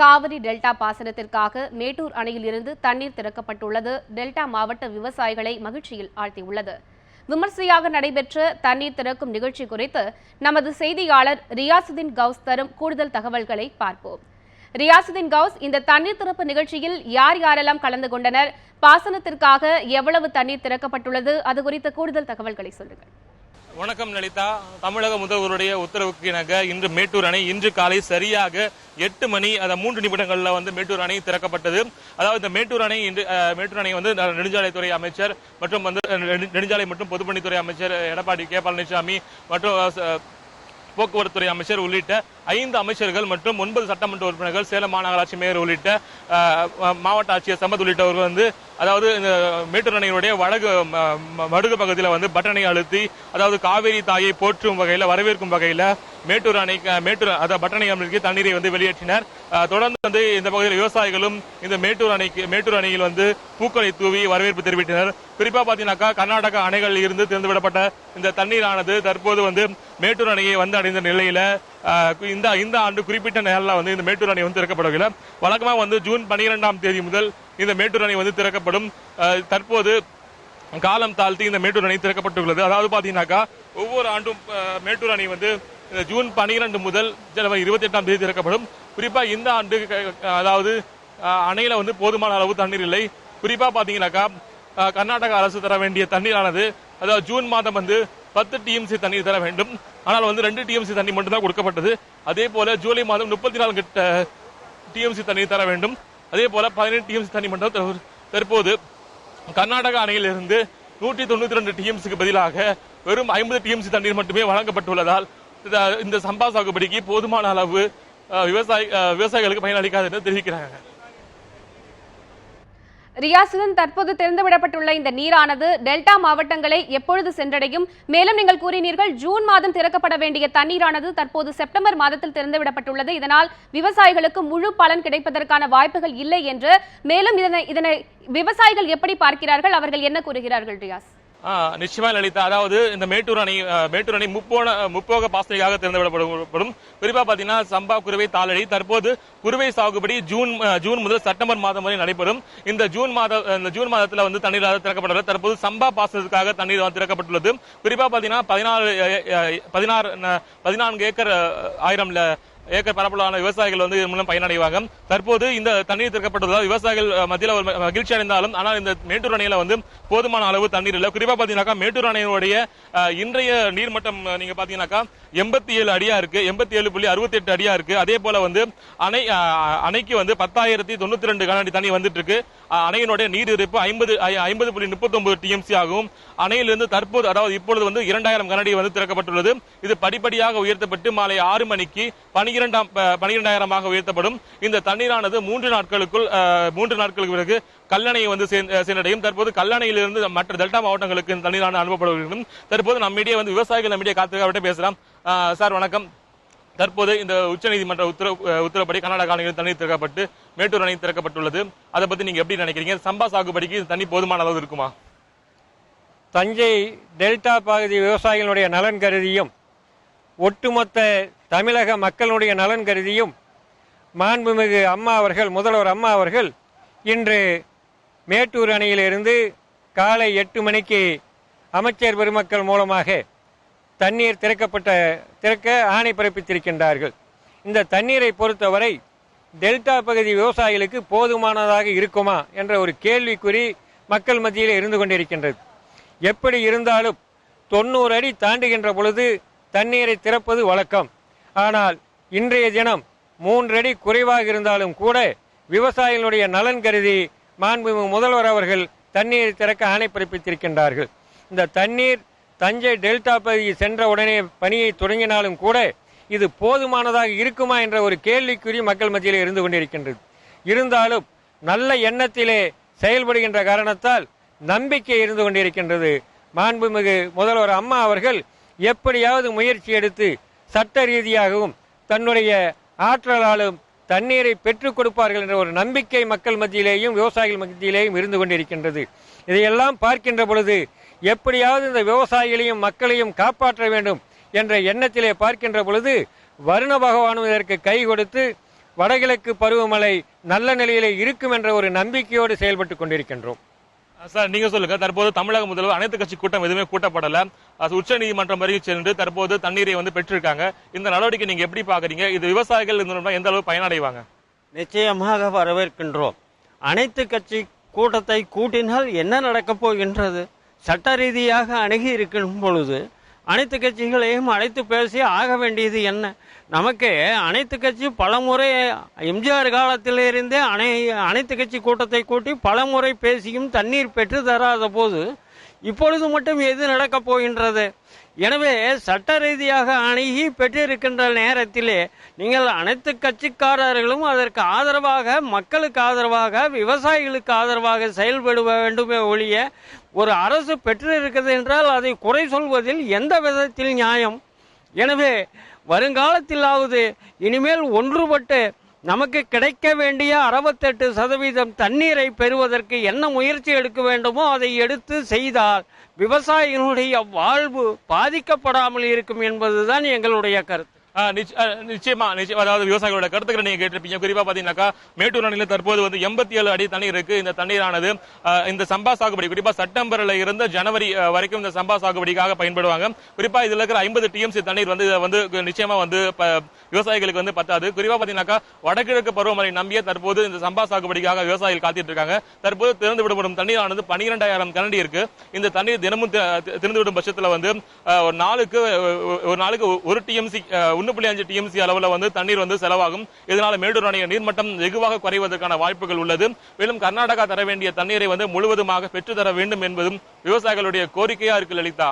Kaveri delta பாசனத்திற்காக மேட்டூர் அணையில் இருந்து தண்ணீர் திறக்கப்பட்டுள்ளது. டெல்டா மாவட்ட விவசாயிகளை மகிழ்ச்சியில் ஆழ்த்தியுள்ளது. விமர்சையாக நடைபெற்ற தண்ணீர் திறக்கும் நிகழ்ச்சி குறித்து நமது செய்தியாளர் ரியாசுதீன் கவுஸ் தரும் கூடுதல் தகவல்களை பார்ப்போம். ரியாசுதீன் கவுஸ் இந்த தண்ணீர் திறப்பு நிகழ்ச்சியில் யார் யாரெல்லாம் கலந்து கொண்டனர்? பாசனத்திற்காக எவ்வளவு தண்ணீர் திறக்கப்பட்டுள்ளது? அது குறித்த கூடுதல் தகவல்களை சொல்லுங்கள். வணக்கம் லலிதா. தமிழக முதல்வருடைய உத்தரவுக்கு இணங்க இன்று மேட்டூர் அணை இன்று காலை சரியாக எட்டு மணி அந்த மூன்று நிமிடங்கள்ல வந்து மேட்டூர் அணை திறக்கப்பட்டது. அதாவது இந்த மேட்டூர் அணை இன்று மேட்டூர் அணை வந்து நெடுஞ்சாலைத்துறை அமைச்சர் மற்றும் வந்து நெடுஞ்சாலை மற்றும் பொதுப்பணித்துறை அமைச்சர் எடப்பாடி கே. பழனிசாமி மற்றும் போக்குவரத்துறை அமைச்சர் உள்ளிட்ட ஐந்து அமைச்சர்கள் மற்றும் ஒன்பது சட்டமன்ற உறுப்பினர்கள் சேலம் மாநகராட்சி மேயர் உள்ளிட்ட மாவட்ட ஆட்சியர் சம்பத் உள்ளிட்டவர்கள் வந்து அதாவது இந்த மேட்டூர் அணையினுடைய வடகு ம- வடுகு பகுதியில் வந்து பட்டனை அழுத்தி அதாவது காவேரி தாயை போற்றும் வகையில் வரவேற்கும் வகையில் மேட்டூர் அணை மேட்டூர் அதாவது பட்டனை அணைக்கு தண்ணீரை வந்து வெளியேற்றினர். தொடர்ந்து வந்து இந்த பகுதியில் விவசாயிகளும் இந்த மேட்டூர் அணைக்கு மேட்டூர் அணையில் வந்து பூக்களை தூவி வரவேற்பு தெரிவித்தனர். குறிப்பா பாத்தீங்கன்னாக்கா கர்நாடக அணைகளில் இருந்து திறந்துவிடப்பட்ட இந்த தண்ணீரானது தற்போது வந்து மேட்டூர் அணையை வந்து அடைந்த நிலையில இந்த இந்த ஆண்டு குறிப்பிட்ட நேரில் வந்து இந்த மேட்டூர் அணை வந்து திறக்கப்படவில்லை வழக்கமாக வந்து ஜூன் பனிரெண்டாம் தேதி முதல் இந்த மேட்டூர் அணை வந்து திறக்கப்படும். தற்போது காலம் தாழ்த்தி இந்த மேட்டூர் அணை திறக்கப்பட்டுள்ளது. அதாவது பார்த்தீங்கன்னாக்கா ஒவ்வொரு ஆண்டும் மேட்டூர் அணை வந்து இந்த ஜூன் பனிரெண்டு முதல் ஜனவரி இருபத்தி எட்டாம் தேதி திறக்கப்படும். குறிப்பாக இந்த ஆண்டு அதாவது அணையில் வந்து போதுமான அளவு தண்ணீர் இல்லை. குறிப்பாக பார்த்தீங்கன்னாக்கா கர்நாடக அரசு தர வேண்டிய தண்ணீரானது அதாவது ஜூன் மாதம் வந்து பத்து டிஎம்சி தண்ணீர் தர வேண்டும். ஆனால் வந்து ரெண்டு டிஎம்சி தண்ணி மட்டும்தான் கொடுக்கப்பட்டது. அதே போல ஜூலை மாதம் முப்பத்தி நாலு கிட்ட டிஎம்சி தண்ணீர் தர வேண்டும். அதே போல பதினெட்டு டிஎம்சி தண்ணி மட்டும் தற்போது கர்நாடக அணையிலிருந்து நூற்றி தொண்ணூத்தி ரெண்டு டிஎம்சிக்கு பதிலாக வெறும் ஐம்பது டிஎம்சி தண்ணீர் மட்டுமே வழங்கப்பட்டுள்ளதால் இந்த- இந்த சம்பா சாகுபடிக்கு போதுமான அளவு விவசாயி விவசாய விவசாயிகளுக்கு பயனளிக்காது என்று தெரிவிக்கிறாங்க. ரியாசுடன் தற்போது திறந்துவிடப்பட்டுள்ள இந்த நீரானது டெல்டா மாவட்டங்களை எப்பொழுது சென்றடையும்? மேலும் நீங்கள் கூறினீர்கள் ஜூன் மாதம் திறக்கப்பட வேண்டிய தண்ணீரானது தற்போது செப்டம்பர் மாதத்தில் திறந்துவிடப்பட்டுள்ளது. இதனால் விவசாயிகளுக்கு முழு பலன் கிடைப்பதற்கான வாய்ப்புகள் இல்லை என்று மேலும் இதனை இதனை விவசாயிகள் எப்படி பார்க்கிறார்கள்? அவர்கள் என்ன கூறுகிறார்கள் ரியாஸ்? நிச்சயமா லலிதா. அதாவது இந்த மேட்டூர் அணை மேட்டூர் அணை முப்போன முப்போக பாசனைக்காக திறந்துவிடப்படும் குறிப்பா பாத்தீங்கன்னா சம்பா குருவை தாளடி. தற்போது குருவை சாகுபடி ஜூன் ஜூன் முதல் செப்டம்பர் மாதம் வரை நடைபெறும். இந்த ஜூன் மாத இந்த ஜூன் மாதத்துல வந்து தண்ணீர் திறக்கப்பட்டுள்ளது. தற்போது சம்பா பாசனத்துக்காக தண்ணீர் திறக்கப்பட்டுள்ளது. குறிப்பா பாத்தீங்கன்னா பதினாறு பதினாறு பதினான்கு ஏக்கர் ஆயிரம்ல ஆயிரம் ஏக்கர் பரப்பளவான விவசாயிகள் வந்து இதன் மூலம் பயனடைவாங்க. தற்போது இந்த தண்ணீர் திறக்கப்பட்டதால் விவசாயிகள் மத்தியில் ஒரு மகிழ்ச்சி அடைந்தாலும் ஆனால் இந்த மேட்டூர் அணையில வந்து போதுமான அளவு தண்ணீர் இல்லை. குறிப்பா பாத்தீங்கன்னாக்கா மேட்டூர் அணையினுடைய இன்றைய நீர்மட்டம் நீங்க பாத்தீங்கன்னாக்கா எண்பத்தி ஏழு அடியா இருக்கு. எண்பத்தி ஏழு புள்ளி அறுபத்தி எட்டு அடியா இருக்கு. அதே போல வந்து அணை அணைக்கு வந்து பத்தாயிரத்தி தொண்ணூத்தி ரெண்டு கனஅடி தண்ணி வந்துட்டு இருக்கு. அணையினுடைய நீர் இருப்பு ஐம்பது ஐம்பது புள்ளி முப்பத்தொன்பது டிஎம்சி ஆகும். அணையிலிருந்து தற்போது அதாவது இப்பொழுது வந்து இரண்டாயிரம் கனடி வந்து திறக்கப்பட்டுள்ளது. இது படிப்படியாக உயர்த்தப்பட்டு மாலை ஆறு மணிக்கு பனிரெண்டாம் பனிரெண்டாயிரமாக உயர்த்தப்படும். இந்த தண்ணீரானது மூன்று நாட்களுக்குள் மூன்று நாட்களுக்கு பிறகு கல்லணையை வந்து சென்றடையும். தற்போது கல்லணையிலிருந்து மற்ற டெல்டா மாவட்டங்களுக்கு இந்த தண்ணீரான அனுப்பப்படுகிறது தற்போது நம்மிடையே வந்து விவசாயிகள் நம்மிடையே காத்து பேசலாம். சார் வணக்கம். தற்போது இந்த உச்சநீதிமன்ற உத்தரவு அஹ், உத்தரவுப்படி கர்நாடக அணையில் தண்ணீர் திறக்கப்பட்டு மேட்டூர் அணை திறக்கப்பட்டுள்ளது. அதை பத்தி நீங்க எப்படி நினைக்கிறீங்க? சம்பா சாகுபடிக்கு தண்ணி போதுமான அளவு இருக்குமா? தஞ்சை டெல்டா பகுதி விவசாயிகளுடைய நலன் கருதியும் ஒட்டுமொத்த தமிழக மக்களுடைய நலன் கருதியும் மாண்புமிகு அம்மா அவர்கள் முதல்வர் அம்மா அவர்கள் இன்று மேட்டூர் அணையிலிருந்து காலை எட்டு மணிக்கு அமைச்சர் பெருமக்கள் மூலமாக தண்ணீர் திறக்கப்பட்ட திறக்க ஆணை பிறப்பித்திருக்கின்றார்கள். இந்த தண்ணீரை பொறுத்தவரை டெல்டா பகுதி விவசாயிகளுக்கு போதுமானதாக இருக்குமா என்ற ஒரு கேள்விக்குறி மக்கள் மத்தியில் இருந்து கொண்டிருக்கின்றது. எப்படி இருந்தாலும் தொண்ணூறு அடி தாண்டுகின்ற பொழுது தண்ணீரை திறப்பது வழக்கம். ஆனால் இன்றைய தினம் மூன்றடி குறைவாக இருந்தாலும் கூட விவசாயிகளுடைய நலன் கருதி மாண்புமிகு முதல்வர் அவர்கள் தண்ணீரை திறக்க ஆணை பிறப்பித்திருக்கின்றார்கள். இந்த தண்ணீர் தஞ்சை டெல்டா பகுதி சென்ற உடனே பணியை தொடங்கினாலும் கூட இது போதுமானதாக இருக்குமா என்ற ஒரு கேள்விக்குறி மக்கள் மத்தியில் இருந்து கொண்டிருக்கின்றது. இருந்தாலும் நல்ல எண்ணத்திலே செயல்படுகின்ற காரணத்தால் நம்பிக்கை இருந்து கொண்டிருக்கின்றது. மாண்புமிகு முதல்வர் அம்மா அவர்கள் எப்படியாவது முயற்சி எடுத்து சட்ட ரீதியாகவும் தன்னுடைய ஆற்றலாலும் தண்ணீரை பெற்றுக் கொடுப்பார்கள் என்ற ஒரு நம்பிக்கை மக்கள் மத்தியிலேயும் விவசாயிகள் மத்தியிலேயும் இருந்து கொண்டிருக்கின்றது. இதையெல்லாம் பார்க்கின்ற பொழுது எப்படியாவது இந்த விவசாயிகளையும் மக்களையும் காப்பாற்ற வேண்டும் என்ற எண்ணத்திலே பார்க்கின்ற பொழுது வருண பகவானும் இதற்கு கை கொடுத்து வடகிழக்கு பருவமழை நல்ல நிலையிலே இருக்கும் என்ற ஒரு நம்பிக்கையோடு செயல்பட்டு கொண்டிருக்கின்றோம். சார் நீங்க சொல்லுங்க. தற்போது தமிழக முதல்வர் அனைத்து கட்சி கூட்டம் எதுவுமே கூட்டப்படல. அது உச்ச நீதிமன்றம் வரைக்கும் சென்று தற்போது தண்ணீரை வந்து பெற்றிருக்காங்க. இந்த நடவடிக்கை நீங்க எப்படி பாக்குறீங்க இது விவசாயிகள் எந்த அளவு பயனடைவாங்க? நிச்சயமாக வரவேற்கின்றோம். அனைத்து கட்சி கூட்டத்தை கூட்டினால் என்ன நடக்கப் போகின்றது? சட்ட ரீதியாக அணுகி இருக்கும் பொழுது அனைத்து கட்சிகளையும் அழைத்து பேசி ஆக வேண்டியது என்ன? நமக்கு அனைத்து கட்சி பலமுறை எம்ஜிஆர் காலத்திலிருந்தே அனை அனைத்து கட்சி கூட்டத்தை கூட்டி பலமுறை பேசியும் தண்ணீர் பெற்று தராத போது இப்பொழுது மட்டும் எது நடக்கப் போகின்றது? எனவே சட்ட ரீதியாக அணுகி பெற்றிருக்கின்ற நேரத்திலே நீங்கள் அனைத்து கட்சிக்காரர்களும் அதற்கு ஆதரவாக மக்களுக்கு ஆதரவாக விவசாயிகளுக்கு ஆதரவாக செயல்பட வேண்டுமே ஒழிய ஒரு அரசு பெற்றிருக்கிறது என்றால் அதை குறை சொல்வதில் எந்த விதத்தில் நியாயம்? எனவே வருங்காலத்திலாவது இனிமேல் ஒன்றுபட்டு நமக்கு கிடைக்க வேண்டிய அறுபத்தெட்டு சதவீதம் தண்ணீரை பெறுவதற்கு என்ன முயற்சி எடுக்க வேண்டுமோ அதை எடுத்து செய்தால் விவசாயிகளுடைய வாழ்வு பாதிக்கப்படாமல் இருக்கும் என்பதுதான் எங்களுடைய கருத்து. நிச்சயமா நிச்சயம் அதாவது விவசாயிகளோட கருத்துக்களை நீங்க கேட்டிருப்பீங்க. குறிப்பா பாத்தீங்கன்னாக்கா மேட்டூர் அணையில தற்போது வந்து எண்பத்தி ஏழு அடி தண்ணீர் இருக்கு. இந்த தண்ணீரானது இந்த சம்பா சாகுபடி குறிப்பா செப்டம்பர்ல இருந்து ஜனவரி வரைக்கும் இந்த சம்பா சாகுபடிக்காக பயன்படுவாங்க. குறிப்பா இதுல இருக்கிற ஐம்பது டிஎம்சி தண்ணீர் வந்து வந்து நிச்சயமா வந்து விவசாயிகளுக்கு வந்து பத்தாது. குறிப்பா பாத்தீங்கன்னாக்கா வடகிழக்கு பருவமழை நம்பிய தற்போது இந்த சம்பா சாகுபடிக்காக விவசாயிகள் காத்திட்டு இருக்காங்க தற்போது திறந்து விடப்படும் தண்ணீரானது பனிரெண்டாயிரம் கரண்டி இருக்கு. இந்த தண்ணீர் தினமும் திறந்து விடும் பட்சத்துல வந்து ஒரு நாளுக்கு ஒரு நாளுக்கு ஒரு டிஎம்சி ஒன்று புள்ளி அஞ்சு டிஎம்சி அளவுல வந்து தண்ணீர் வந்து செலவாகும். இதனால் மேட்டூர் அணையின் நீர்மட்டம் வெகுவாக குறைவதற்கான வாய்ப்புகள் உள்ளது. மேலும் கர்நாடகா தர வேண்டிய தண்ணீரை வந்து முழுவதுமாக பெற்று தர வேண்டும் என்பதும் விவசாயிகளுடைய கோரிக்கையா இருக்கு லலிதா.